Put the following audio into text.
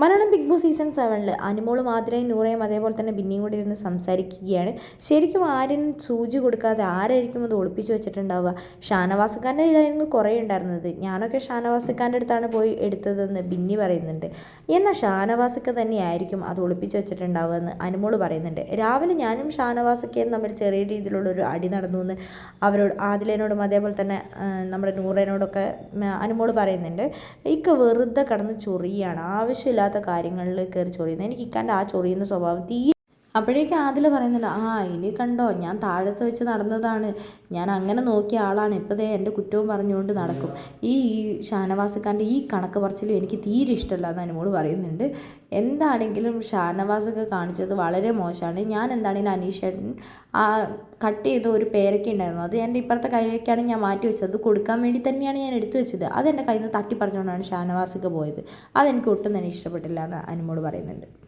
Malayalam big boss season സെവനിൽ അനുമോളും ആതിരയും നൂറയും അതേപോലെ തന്നെ ബിന്നിയും കൂടി ഇരുന്ന് സംസാരിക്കുകയാണ്. ശരിക്കും ആരും സൂചി കൊടുക്കാതെ ആരായിരിക്കും അത് ഒളിപ്പിച്ചു വെച്ചിട്ടുണ്ടാവുക? ഷാനവാസക്കാരന്റെ ഇതായിരുന്നു കുറേ ഉണ്ടായിരുന്നത്. ഞാനൊക്കെ ഷാനവാസക്കാരന്റെ അടുത്താണ് പോയി എടുത്തതെന്ന് ബിന്നി പറയുന്നുണ്ട്. എന്നാൽ ഷാനവാസക്ക തന്നെയായിരിക്കും അത് ഒളിപ്പിച്ചു വെച്ചിട്ടുണ്ടാവുക എന്ന് അനുമോൾ പറയുന്നുണ്ട്. രാവിലെ ഞാനും ഷാനവാസക്കയും തമ്മിൽ ചെറിയ രീതിയിലുള്ളൊരു അടി നടന്നു എന്ന് അവരോട് ആതിലേനോടും അതേപോലെ തന്നെ നമ്മുടെ നൂറേനോടൊക്കെ അനുമോൾ പറയുന്നുണ്ട്. ഇക്ക വെറുതെ കടന്ന് ചൊറിയാണ് ആവശ്യമില്ലാത്ത കാര്യങ്ങളിൽ കയറി ചൊറിയുന്നത്. എനിക്ക് ഇക്കാന്റെ ആ ചൊറിയുന്ന സ്വഭാവം തീരെ അപ്പോഴേക്കും ആദില പറയുന്നുണ്ട് ആ ഇനി കണ്ടോ ഞാൻ താഴത്ത് വെച്ച് നടന്നതാണ്. ഞാൻ അങ്ങനെ നോക്കിയ ആളാണ്. ഇപ്പോൾ ദേ എന്റെ കുറ്റവും പറഞ്ഞുകൊണ്ട് നടക്കും. ഈ ഷാനവാസക്കാരന്റെ ഈ കണക്ക് പറച്ചിലും എനിക്ക് തീരെ ഇഷ്ടമല്ല എന്ന് അനുമോട് പറയുന്നുണ്ട്. എന്താണെങ്കിലും ഷാനവാസൊക്കെ കാണിച്ചത് വളരെ മോശമാണ്. ഞാൻ എന്താണെങ്കിലും അനീഷേട്ടൻ ആ കട്ട് ചെയ്ത ഒരു പേരൊക്കെ ഉണ്ടായിരുന്നു. അത് എന്റെ ഇപ്പുറത്തെ കൈവയ്ക്കാണ് ഞാൻ മാറ്റി വെച്ചത്. അത് കൊടുക്കാൻ വേണ്ടി തന്നെയാണ് ഞാൻ എടുത്തു വെച്ചത്. അത് എന്റെ കയ്യിൽ നിന്ന് തട്ടി പറഞ്ഞുകൊണ്ടാണ് ഷാനവാസൊക്കെ പോയത്. അതെനിക്ക് ഒട്ടും തന്നെ ഇഷ്ടപ്പെട്ടില്ല എന്ന് അനുമോട് പറയുന്നുണ്ട്.